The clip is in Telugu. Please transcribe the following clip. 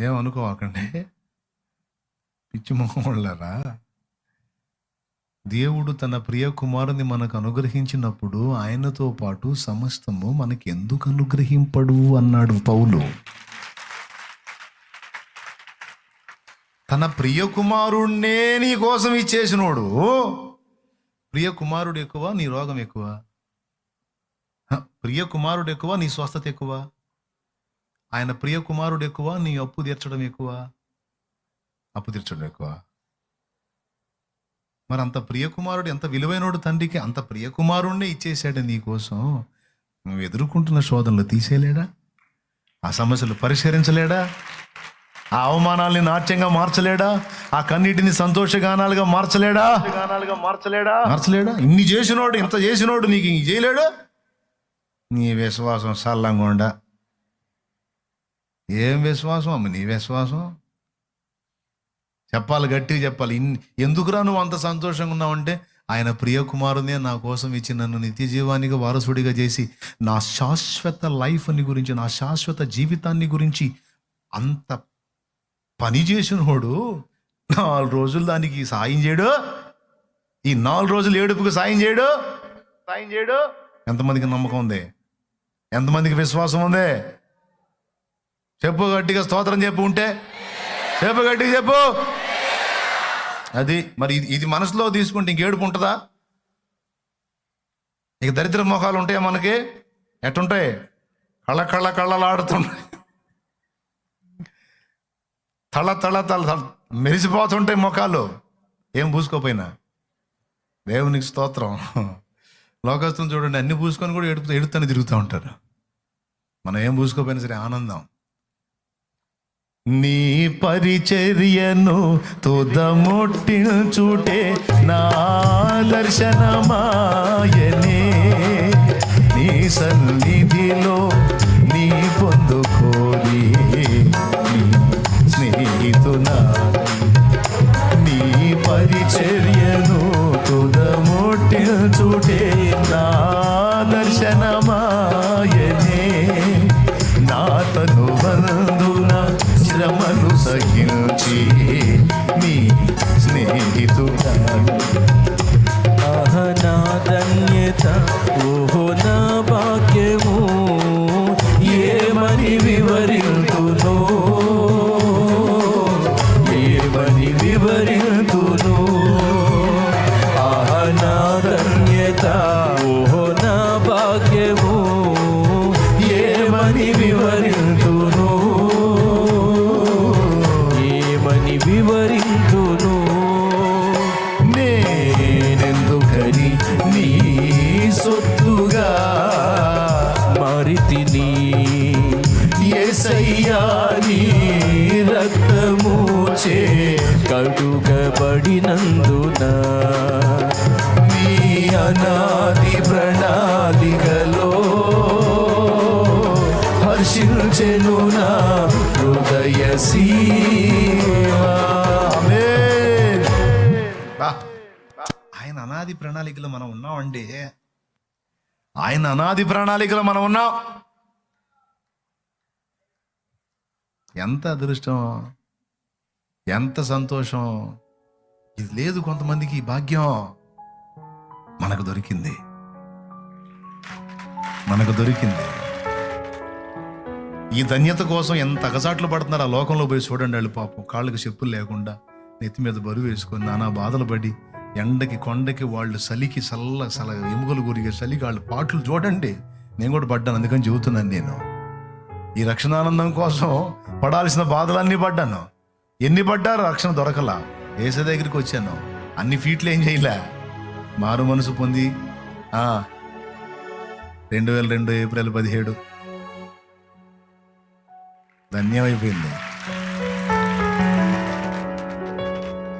ఏమనుకోకండి పిచ్చి మొహముళ్ళరా దేవుడు తన ప్రియ కుమారుని మనకు అనుగ్రహించినప్పుడు ఆయనతో పాటు సమస్తము మనకి ఎందుకు అనుగ్రహింపడు? అన్నాడు పౌలు. తన ప్రియ కుమారుణ్ణే నీ కోసం ఇచ్చేసినోడు. ప్రియ కుమారుడు ఎక్కువ నీ రోగం ఎక్కువ. ప్రియ కుమారుడు ఎక్కువ నీ స్వస్థత ఎక్కువ. ఆయన ప్రియ కుమారుడు ఎక్కువ నీ అప్పు తీర్చడం ఎక్కువ. అప్పు తీర్చడం ఎక్కువ. మరి అంత ప్రియకుమారుడు ఎంత విలువైనోడు తండ్రికి అంత ప్రియకుమారుణ్ణే ఇచ్చేసాడు నీకోసం నువ్వు ఎదుర్కొంటున్న శోధనలు తీసేయలేడా? ఆ సమస్యలు పరిష్కరించలేడా? ఆ అవమానాల్ని నాట్యంగా మార్చలేడా? ఆ కన్నీటిని సంతోషగానాలుగా మార్చలేడా? గానాలుగా మార్చలేడా? మార్చలేడా ఇన్ని చేసినోడు ఇంత చేసినోడు నీకు ఇంక చేయలేడు? నీ విశ్వాసం సల్లంగా ఉండ. ఏం విశ్వాసం అమ్మ నీ విశ్వాసం? చెప్పాలి గట్టిగా చెప్పాలి. ఎందుకురా నువ్వు అంత సంతోషంగా ఉన్నావంటే ఆయన ప్రియకుమారునే నా కోసం ఇచ్చి నన్ను నిత్య జీవానికి వారసుడిగా చేసి నా శాశ్వత లైఫ్ని గురించి నా శాశ్వత జీవితాన్ని గురించి అంత పని చేసినోడు నాలుగు రోజులు దానికి సాయం చేయడు. ఈ నాలుగు రోజులు ఏడుపుకు సాయం చేయడు. సాయం చేయడు. ఎంతమందికి నమ్మకం ఉంది? ఎంతమందికి విశ్వాసం ఉంది? చెప్పు గట్టిగా స్తోత్రం చెప్పు ఉంటే. చెప్పు గట్టిగా చెప్పు. అది మరి ఇది ఇది మనసులో తీసుకుంటే ఇంకేడుపు ఉంటుందా? ఇక దరిద్ర మొఖాలు ఉంటాయా మనకి? ఎట్టుంటాయి? కళ్ళ కళ్ళ కళ్ళలాడుతుంటాయి తల తల తల తల మెరిసిపోతుంటాయి ముఖాలు ఏం పూసుకోపోయినా? దేవునికి స్తోత్రం. లోకస్తులు చూడండి అన్ని పూసుకొని కూడా ఎడుపు ఎడుతూనే తిరుగుతూ ఉంటారు. మనం ఏం పూసుకోపోయినా సరే ఆనందం. నీ పరిచర్యను తుదముట్టించుటే నా దర్శనమాయనే. నీ సన్నిధిలో నీ పొందుకోరి. నీ స్నేహితునా నీ పరిచర్యను తుదముట్టించుటే నా దర్శనమా శ్రమలు సహించి నీ స్నేహితుడాను. ఆహ నా ధన్యత ఓహో నా భాగ్యము. ఏమని వివరి నీ సొత్తుగా మారితిని ఎసయ్యా నీ రక్తము చే కడుగబడినందున నీ అనాది ప్రణాళికలో హర్షించెను నా హృదయ అనాది ప్రణాళికలో మనం ఉన్నామండి. ఆయన అనాది ప్రణాళికలో మనం ఉన్నాం. ఎంత అదృష్టం ఎంత సంతోషం. ఇది లేదు కొంతమందికి ఈ భాగ్యం. మనకు దొరికింది. మనకు దొరికింది. ఈ ధన్యత కోసం ఎంత అగసాట్లు పడుతున్నారు ఆ లోకంలో పోయి చూడండి వాళ్ళు పాపం. కాళ్ళకి చెప్పులు లేకుండా నెత్తి మీద బరువు వేసుకొని నానా బాధలు పడి ఎండకి కొండకి వాళ్ళు చలికి సల్ల సల ఎముకలు గురిగే చలికి వాళ్ళు పాటలు చూడండి. నేను కూడా పడ్డాను అందుకని చెబుతున్నాను నేను. ఈ రక్షణానందం కోసం పడాల్సిన బాధలన్నీ పడ్డాను. ఎన్ని పడ్డారు? రక్షణ దొరకలా. ఏసే దగ్గరికి వచ్చాను. అన్ని ఫీట్లు ఏం చేయలే. మారు మనసు పొంది ఆ, రెండు వేల రెండు ఏప్రిల్ పదిహేడు. ధన్యమైపోయింది.